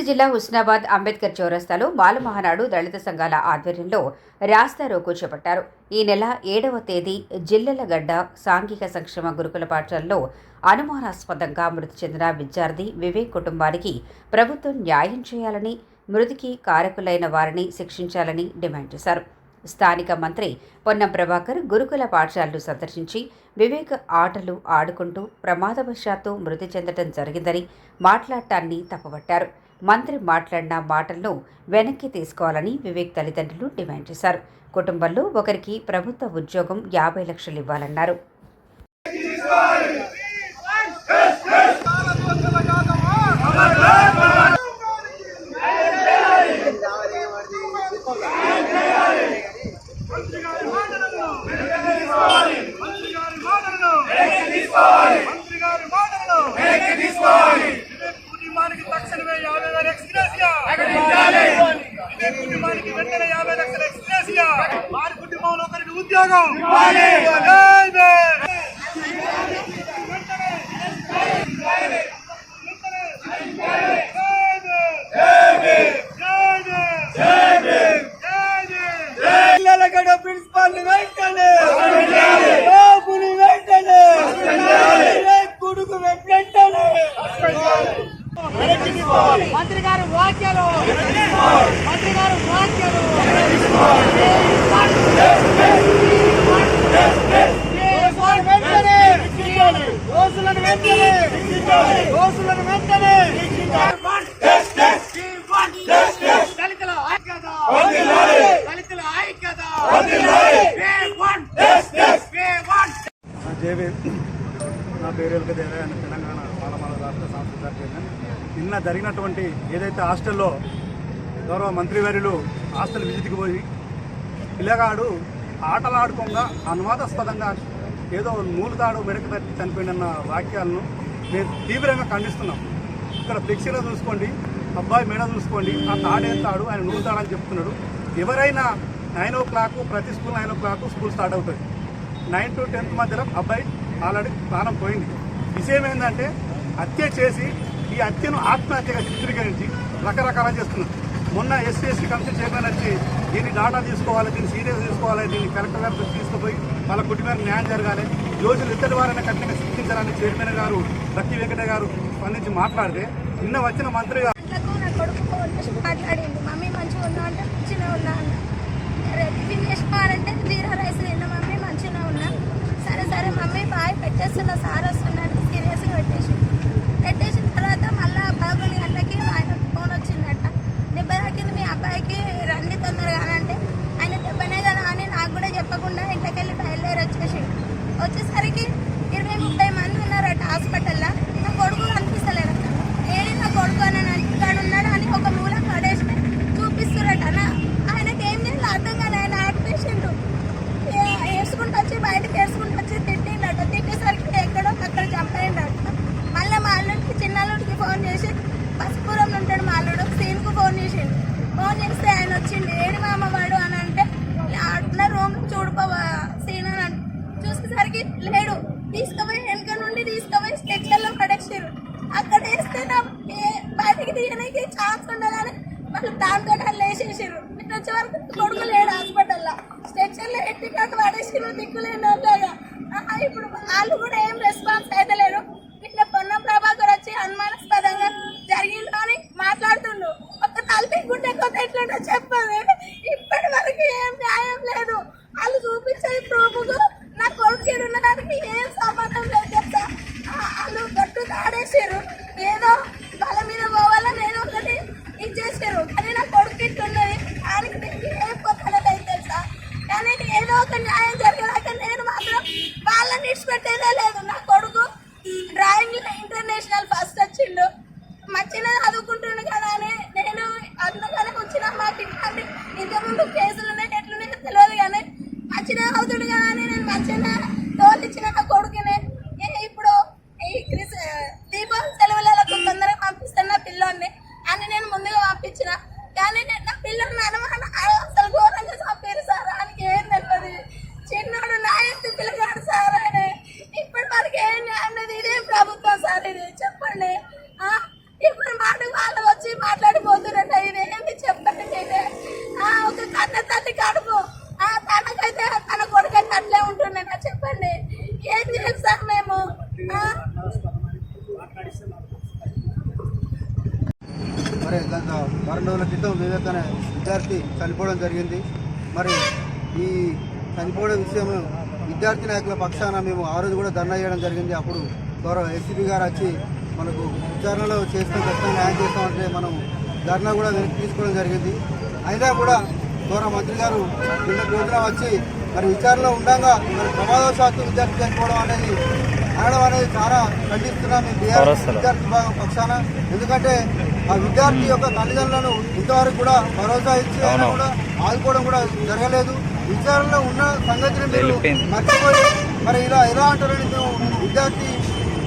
సిద్దిపేట జిల్లా హుస్నాబాద్ అంబేద్కర్ చౌరస్తాలో బాలమహనాడు దళిత సంఘాల ఆధ్వర్యంలో రాస్తా రోకో చేపట్టారు. ఈ నెల ఏడవ తేదీ జిల్లెలగడ్డ సాంఘిక సంక్షేమ గురుకుల పాఠశాలలో అనుమానాస్పదంగా మృతి చెందిన విద్యార్థి వివేక్ కుటుంబానికి ప్రభుత్వం న్యాయం చేయాలని మృతికి కారకులైన వారిని శిక్షించాలని డిమాండ్ చేశారు. స్థానిక మంత్రి పొన్నం ప్రభాకర్ గురుకుల పాఠశాలను సందర్శించి వివేక్ ఆటలు ఆడుకుంటూ ప్రమాదవశాత్తు మృతి చెందటం జరిగిందని మాట్లాడటాన్ని తప్పుపట్టారు. మంత్రి మాట్లాడిన మాటలను వెనక్కి తీసుకోవాలని వివేక్ తల్లిదండ్రులు డిమాండ్ చేశారు. కుటుంబంలో ఒకరికి ప్రభుత్వ ఉద్యోగం యాభై లక్షలు ఇవ్వాలన్నారు. మంత్రి గారి మాటలను మంత్రి గారి మాటలను మంత్రి గారి మాటలను వివేక్ కుటుంబానికి తక్షణమే యాభై వేల ఎక్స్గ్రేసియా వివేక్ కుటుంబానికి వెంటనే యాభై లక్షల ఎక్స్గ్రేసియా వారి కుటుంబంలో ఒకరికి ఉద్యోగం జై భీమ్. వెంటనే. వెంటనే. జై భీమ్. జై భీమ్. జై భీమ్. పిల్లలగడ ప్రిన్సిపాల్ వెంటనే బాబుని వెంటనే వివేక్ కొడుకు వెంటనే మంత్రి గారు వాక్యాలు మంత్రి గారు వాక్యాలు వెంటనే దోషులను వెంటనే! దోసులను వెంటనే! దళితుల ఐక్యత! దళితుల ఐక్యత! నా పేరు ఎలుక దేవయ్య అని తెలంగాణ పాలమాల రాష్ట్ర సాంస్కృతిక చైర్మన్ నిన్న జరిగినటువంటి ఏదైతే హాస్టల్లో గౌరవ మంత్రివర్యులు హాస్టల్ విజిట్కి పోయి పిల్లగాడు ఆటలాడుకోగా అనువాదాస్పదంగా ఏదో మూలదాడు మెడకు తట్టి చనిపోయిన వాక్యాలను మేము తీవ్రంగా ఖండిస్తున్నాం. ఇక్కడ ఫ్లెక్సీలో చూసుకోండి అబ్బాయి మెడ చూసుకోండి ఆ తాడేస్తాడు ఆయన నూలుతాడని చెప్తున్నాడు. ఎవరైనా నైన్ ఓ క్లాక్ ప్రతి school nine o'clock school start అవుతుంది. నైన్ టు టెన్త్ మధ్యలో అబ్బాయి ఆల్రెడీ ప్రాణం పోయింది. విషయం ఏంటంటే హత్య చేసి ఈ హత్యను ఆత్మహత్యగా చిత్రీకరించి రకరకాల చేస్తున్నారు. మొన్న ఎస్సీ ఎస్టీ కమిషన్ చైర్మన్ వచ్చి దీన్ని డాటా తీసుకోవాలి దీన్ని సీరియస్ తీసుకోవాలి దీన్ని కలెక్టర్ గారు తీసుకుపోయి వాళ్ళ కుటుంబానికి న్యాయం జరగాలి. ఈ రోజు ఇద్దరి వారైనా కఠినంగా శిక్షించాలని చైర్మన్ గారు రక్తి వెంకట గారు స్పందించి మాట్లాడితే నిన్న వచ్చిన మంత్రి గారు నాకు నా కొడుకు ఫోన్ మాట్లాడింది? మమ్మీ మంచిగా ఉన్నా అంటే మంచిగా ఉన్నా అన్న. రేపు టిఫిన్ చేసుకోవాలంటే జీరా రైస్ తిన్న మమ్మీ మంచిగా ఉన్నా. సరే సరే మమ్మీ బాయ్ పెట్టేస్తున్నా సార్ వస్తున్నాడు సీరియస్గా పెట్టేసి. పెట్టేసిన తర్వాత మళ్ళీ పదకొండు గంటలకి ఆయన ఫోన్ వచ్చిందట. దెబ్బ తాకింది మీ అబ్బాయికి రండి తొందరగా అంటే ఆయన దెబ్బనే కదా అని నాకు కూడా చెప్పకుండా ఇంట్లోకెళ్ళి వచ్చేసరికి ఇరవై ముప్పై ఒక న్యాయం జరిగేదాకా నేను మాత్రం వాళ్ళని ఇడిచిపెట్టేదే లేదు. క్రితం వివేక్ అనే విద్యార్థి చనిపోవడం జరిగింది. మరి ఈ చనిపోవడం విషయం విద్యార్థి నాయకుల పక్షాన మేము ఆ రోజు కూడా ధర్నా చేయడం జరిగింది. అప్పుడు గౌరవ ఏసీబీ గారు వచ్చి మనకు విచారణలో చేస్తాం ఖచ్చితంగా న్యాయం చేస్తామంటే మనం ధర్నా కూడా వెనక్కి తీసుకోవడం జరిగింది. అయినా కూడా గౌరవ మంత్రి గారు నిన్నటి రోజున వచ్చి మరి విచారణలో ఉండగా మరి ప్రమాదవశాత్తు విద్యార్థి చనిపోవడం అనేది అనడం అనేది చాలా ఖండిస్తున్నాం. మేము బీఆర్ఎస్ విద్యార్థి విభాగం పక్షాన. ఎందుకంటే ఆ విద్యార్థి యొక్క తల్లిదండ్రులను ఇంతవరకు కూడా భరోసా ఇచ్చి కూడా ఆదుకోవడం కూడా జరగలేదు. విచారణలో ఉన్న సంగతిని మీరు మర్చిపోయి మరి ఇలా ఎలా అంటారని మేము విద్యార్థి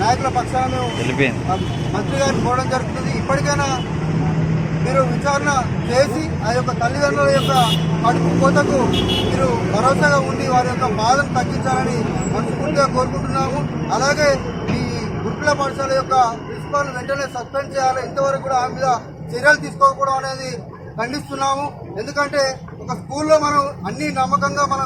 నాయకుల పక్షాన మేము మంత్రి గారిని కోరడం జరుగుతుంది. ఇప్పటికైనా మీరు విచారణ చేసి ఆ యొక్క తల్లిదండ్రుల యొక్క కడుపు కోతకు మీరు భరోసాగా ఉండి వారి యొక్క బాధను తగ్గించాలని మనస్ఫూర్తిగా కోరుకుంటున్నాము. అలాగే ఈ గురుకుల పాఠశాల యొక్క ప్రిన్సిపాల్ వెంటనే సస్పెండ్ చేయాలి. ఇంతవరకు కూడా ఆమె మీద చర్యలు తీసుకోకపోవడం అనేది ఖండిస్తున్నాము. ఎందుకంటే ఒక స్కూల్లో మనం అన్ని నమ్మకంగా మన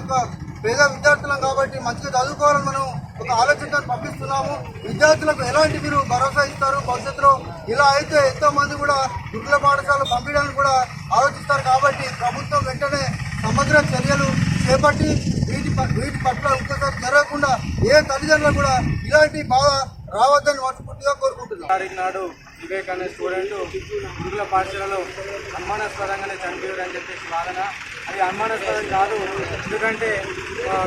పేద విద్యార్థులం కాబట్టి మంచిగా చదువుకోవాలని మనం ఒక ఆలోచనతో పంపిస్తున్నాము. విద్యార్థులకు ఎలాంటి మీరు భరోసా ఇస్తారు? భవిష్యత్తులో ఇలా అయితే ఎంతో మంది కూడా గురుకుల పాఠశాలలు పంపించడానికి కూడా ఆలోచిస్తారు కాబట్టి ప్రభుత్వం వెంటనే సమగ్ర చర్యలు చేపట్టి వీటి ప- వీటి పట్ల ఇంకోసారి జరగకుండా ఏ తల్లిదండ్రులు కూడా ఇలాంటి బాధ రావద్దని మనస్ఫూర్తిగా కోరుకుంటున్నాం తారీఖు నాడు వివేక్ అనే స్టూడెంట్ గురుల పాఠశాలలో అనుమానాస్పదంగానే చనిపోయాడు అని చెప్పేసి వాదన. అది అనుమానాస్పదం కాదు ఎందుకంటే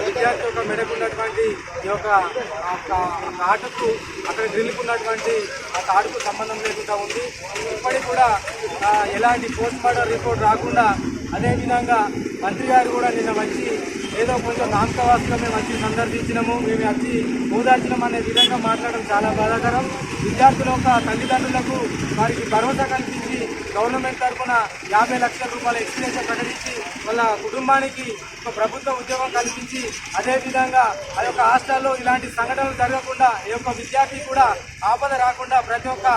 విద్యార్థి యొక్క మెడకు ఉన్నటువంటి ఈ యొక్క ఆటకు అక్కడ డ్రిల్కు ఉన్నటువంటి ఆ తాటుకు సంబంధం లేకుండా ఉంది. ఇప్పటికి కూడా ఎలాంటి పోస్ట్ మార్టం రిపోర్ట్ రాకుండా అదేవిధంగా మంత్రి గారు కూడా నిన్న వచ్చి ఏదో కొంచెం నామకవాసులో మేము వచ్చి సందర్శించినాము. మేము వచ్చి ఓదార్చినాం అనే విధంగా మాట్లాడడం చాలా బాధాకరం. విద్యార్థుల యొక్క తల్లిదండ్రులకు వారికి భరోసా కల్పించి గవర్నమెంట్ తరఫున యాభై లక్షల రూపాయల ఎక్స్పీరియన్స్ ప్రకటించి వాళ్ళ కుటుంబానికి ఒక ప్రభుత్వ ఉద్యోగం కల్పించి అదేవిధంగా ఆ యొక్క హాస్టల్లో ఇలాంటి సంఘటనలు జరగకుండా ఈ యొక్క విద్యార్థి కూడా ఆపద రాకుండా ప్రతి ఒక్క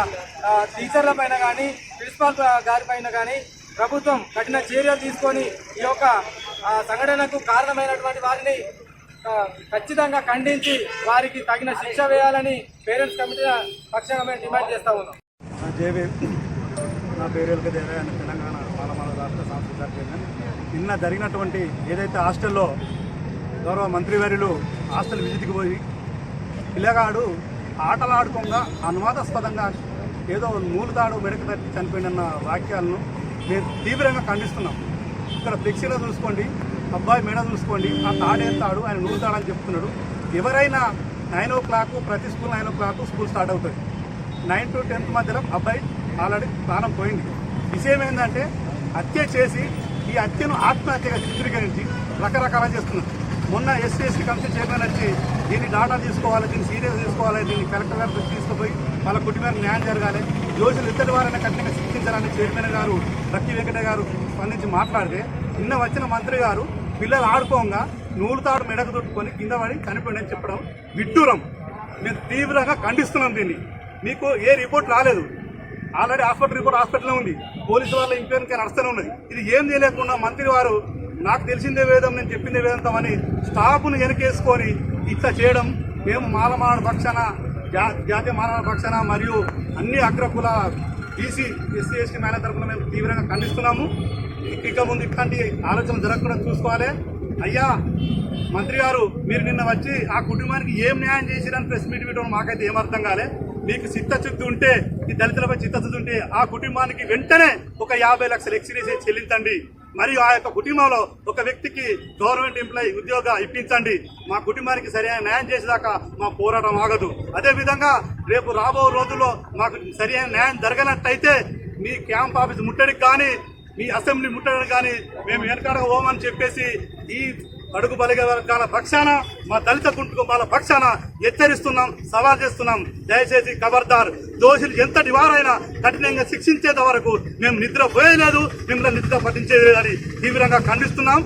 టీచర్ల పైన కానీ ప్రిన్సిపాల్ గారి పైన కానీ ప్రభుత్వం కఠిన చర్యలు తీసుకొని ఈ యొక్క సంఘటనకు కారణమైనటువంటి వారిని ఖచ్చితంగా ఖండించి వారికి తగిన శిక్ష వేయాలని పేరెంట్స్ కమిటీ పక్షంగా మేము డిమాండ్ చేస్తా ఉన్నాం. నా నా పేరు ఎలుక తెలంగాణ పాలమాల రాష్ట్ర సాంస్కృతిక నిన్న జరిగినటువంటి ఏదైతే హాస్టల్లో గౌరవ మంత్రివర్యులు హాస్టల్ విజిట్కి పోయి పిల్లగాడు ఆటలాడుకోగా అనువాదాస్పదంగా ఏదో నూలుతాడు మెడకు తట్టి చనిపోయినన్న వాక్యాలను మేము తీవ్రంగా ఖండిస్తున్నాం. ఇక్కడ ఫ్లెక్సీలో చూసుకోండి. అబ్బాయి మెడ చూసుకోండి. ఆ తాడేస్తాడు ఆయన నూలుతాడని చెప్తున్నాడు. ఎవరైనా నైన్ ఓ క్లాక్ ప్రతి school nine o'clock school start అవుతుంది. నైన్ టు టెన్త్ మధ్యలో అబ్బాయి ఆల్రెడీ ప్రాణం పోయింది. విషయం ఏంటంటే హత్య చేసి ఈ హత్యను ఆత్మహత్యగా చిత్రీకరించి రకరకాల చేస్తున్నారు. మొన్న ఎస్సీ కమిషన్ చైర్మన్ వచ్చి దీన్ని డాటా తీసుకోవాలి దీన్ని సీరియస్ తీసుకోవాలి దీన్ని కలెక్టర్ గారి తీసుకుపోయి వాళ్ళ కుటుంబానికి న్యాయం జరగాలి. దోషులు ఇద్దరి వారైనా కఠినంగా శిక్షించాలని చైర్మన్ గారు రక్తి వెంకట గారు స్పందించి మాట్లాడితే నిన్న వచ్చిన మంత్రి గారు పిల్లలు ఆడుకోగా నూలుతాడు మెడకు తుట్టుకొని కింద పడి చనిపోయిందని చెప్పడం విడ్డూరం. మేము తీవ్రంగా ఖండిస్తున్నాం దీన్ని. మీకు ఏ రిపోర్ట్ రాలేదు. ఆల్రెడీ హాస్పిటల్ రిపోర్ట్ హాస్పిటల్లో ఉంది. పోలీసు వాళ్ళ ఇంక్వైరీ నడుస్తూనే ఉన్నది. ఇది ఏం చేయలేకుండా మంత్రి వారు నాకు తెలిసిందే వేదం నేను చెప్పిందే వేదంతం అని స్టాఫ్ను వెనకేసుకొని ఇట్లా చేయడం మేము మాలమాడ పక్షాన జాతీయ మానవ రక్షణ మరియు అన్ని అగ్రకుల బీసీ ఎస్సీ ఎస్టీ మేళ తరఫున మేము తీవ్రంగా ఖండిస్తున్నాము. ఇక ముందు ఇట్లాంటి ఆలోచన జరగకుండా చూసుకోవాలి. అయ్యా మంత్రి గారు మీరు నిన్న వచ్చి ఆ కుటుంబానికి ఏం న్యాయం చేసిరని ప్రెస్ మీట్ పెట్టడం మాకైతే ఏమర్థం అర్థం కాలే. మీకు చిత్తశుద్ధి ఉంటే ఈ దళితులపై చిత్తశుద్ధి ఉంటే ఆ కుటుంబానికి వెంటనే ఒక యాభై లక్షలు ఎక్స్రేస్ చెల్లించండి. మరియు ఆ యొక్క కుటుంబంలో ఒక వ్యక్తికి గవర్నమెంట్ ఎంప్లాయీ ఉద్యోగ ఇప్పించండి. మా కుటుంబానికి సరైన న్యాయం చేసేదాకా మా పోరాటం ఆగదు. అదేవిధంగా రేపు రాబో రోజుల్లో మాకు సరైన న్యాయం జరగనట్టయితే మీ క్యాంప్ ఆఫీస్ ముట్టడికి కానీ మీ అసెంబ్లీ ముట్టడికి కానీ మేము వెనకాడక పోమని చెప్పేసి ఈ అడుగు బలిగ వర్గాల పక్షాన మా దళిత కుటుంబాల పక్షాన హెచ్చరిస్తున్నాం సవాల్ చేస్తున్నాం. దయచేసి ఖబర్దార్ దోషులు ఎంతటి వారైనా కఠినంగా శిక్షించేంత వరకు మేము నిద్ర పోయలేదు మిమ్మల్ని నిద్ర పట్టించేదని తీవ్రంగా ఖండిస్తున్నాం.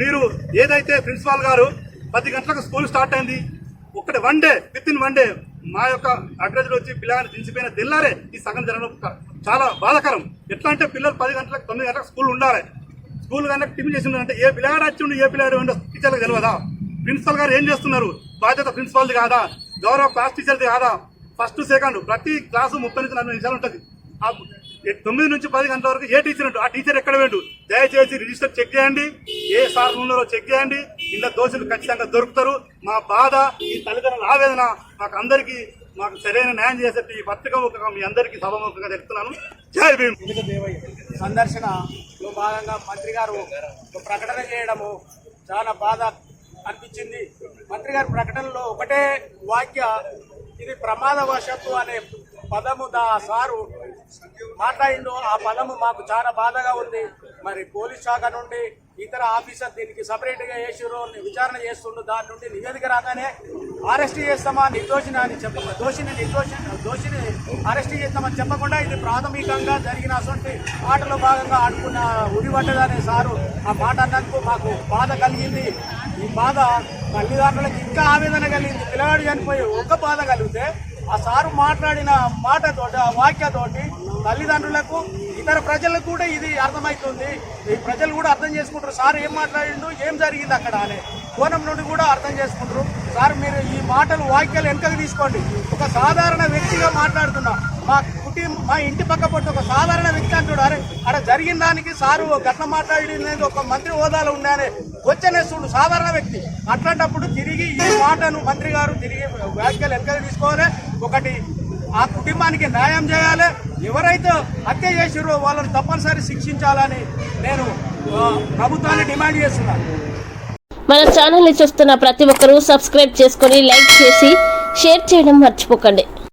మీరు ఏదైతే ప్రిన్సిపాల్ గారు పది గంటలకు స్కూల్ స్టార్ట్ అయింది ఒకటి one day with in one day మా యొక్క అగ్రజులు వచ్చి పిల్లగాని దించిపోయిన తెల్లారే ఈ సగం జరగడం చాలా బాధాకరం. ఎట్లా అంటే పిల్లలు పది గంటలకు తొమ్మిది గంటలకు స్కూల్ ఉండాలి. స్కూల్ కనుక టిఫిన్ చేసిండు అంటే ఏ పిల్లగాడు వచ్చి ఉండి ఏ పిల్లగాడు ఉండో టీచర్లకు తెలియదా ప్రిన్సిపల్ గారు ఏం చేస్తున్నారు? బాధ్యత ప్రిన్సిపాల్ది కాదా? గౌరవ క్లాస్ టీచర్ది కాదా? ఫస్ట్ సెకండ్ ప్రతి క్లాసు ముప్పై నుంచి నలభై నిమిషాలు ఉంటుంది. తొమ్మిది నుంచి పది గంటల వరకు ఏ టీచర్ ఉంటు ఆ టీచర్ ఎక్కడ వేడు దయచేసి రిజిస్టర్ చెక్ చేయండి. ఏ సార్ ఉన్నారో చెక్ చేయండి. ఇలా దోషులు ఖచ్చితంగా దొరుకుతారు. మా బాధ ఈ తల్లిదండ్రుల ఆవేదన మాకు అందరికీ మాకు సరైన న్యాయం చేసేట్టు ఈ పత్రిక ముఖంగా మీ అందరికీ సభముఖంగా తెలుపుతున్నాను. జై భీమ్. సందర్శన లో భాగంగా మంత్రి గారు ప్రకటన చేయడము చాలా బాధ అనిపించింది. మంత్రి గారి ప్రకటనలో ఒకటే వాక్య ఇది ప్రమాదవశత్తు అనే పదము దా సారు మాట్లాడిండు. ఆ పదము మాకు చాలా బాధగా ఉంది. మరి పోలీస్ శాఖ నుండి ఇతర ఆఫీసర్ దీనికి సపరేట్గా వేసిరు విచారణ చేస్తుండు. దాని నుండి నివేదిక రాగానే అరెస్ట్ చేస్తామా నిర్దోషిని అని చెప్ప దోషిని నిర్దోషిని దోషిని అరెస్ట్ చేస్తామని చెప్పకుండా ఇది ప్రాథమికంగా జరిగిన అటువంటి ఆటలో భాగంగా ఆడుకున్న ఉడిపడ్డదనే సారు ఆ మాట అన్నందుకు మాకు బాధ కలిగింది. ఈ బాధ తల్లిదండ్రులకు ఇంకా ఆవేదన కలిగింది. పిల్లగాడు చనిపోయి ఒక్క బాధ కలిగితే ఆ సారు మాట్లాడిన మాటతోటి ఆ వాక్యతోటి తల్లిదండ్రులకు ఇతర ప్రజలకు కూడా ఇది అర్థమవుతుంది ఈ ప్రజలు కూడా అర్థం చేసుకుంటారు. సార్ ఏం మాట్లాడిండు ఏం జరిగింది అక్కడ అనే కోణం నుండి కూడా అర్థం చేసుకుంటారు. సార్ మీరు ఈ మాటలు వాక్యాలు వెనుకకు తీసుకోండి. ఒక సాధారణ వ్యక్తిగా మాట్లాడుతున్నా. మా కుటుంబం మా ఇంటి పక్క పట్టు ఒక సాధారణ వ్యక్తి అంటాడు అరే అక్కడ జరిగిన దానికి సారు గట్ల మాట్లాడినది ఒక మంత్రి హోదాలో ఉండే వచ్చనేస్తుండు సాధారణ వ్యక్తి. అట్లాంటప్పుడు తిరిగి ఈ మాటను మంత్రి గారు తిరిగి వ్యాఖ్యలు వెనకకు తీసుకోవాలి. ఒకటి ఆ కుటుంబానికి న్యాయం చేయాలి. ఎవరైతే హత్య చేసిరో వాళ్ళని తప్పనిసరి శిక్షించాలని నేను ప్రభుత్వాన్ని డిమాండ్ చేస్తున్నాను మన ఛానల్ని చూస్తున్న ప్రతి ఒక్కరూ సబ్స్క్రైబ్ చేసుకొని లైక్ చేసి షేర్ చేయడం మర్చిపోకండి.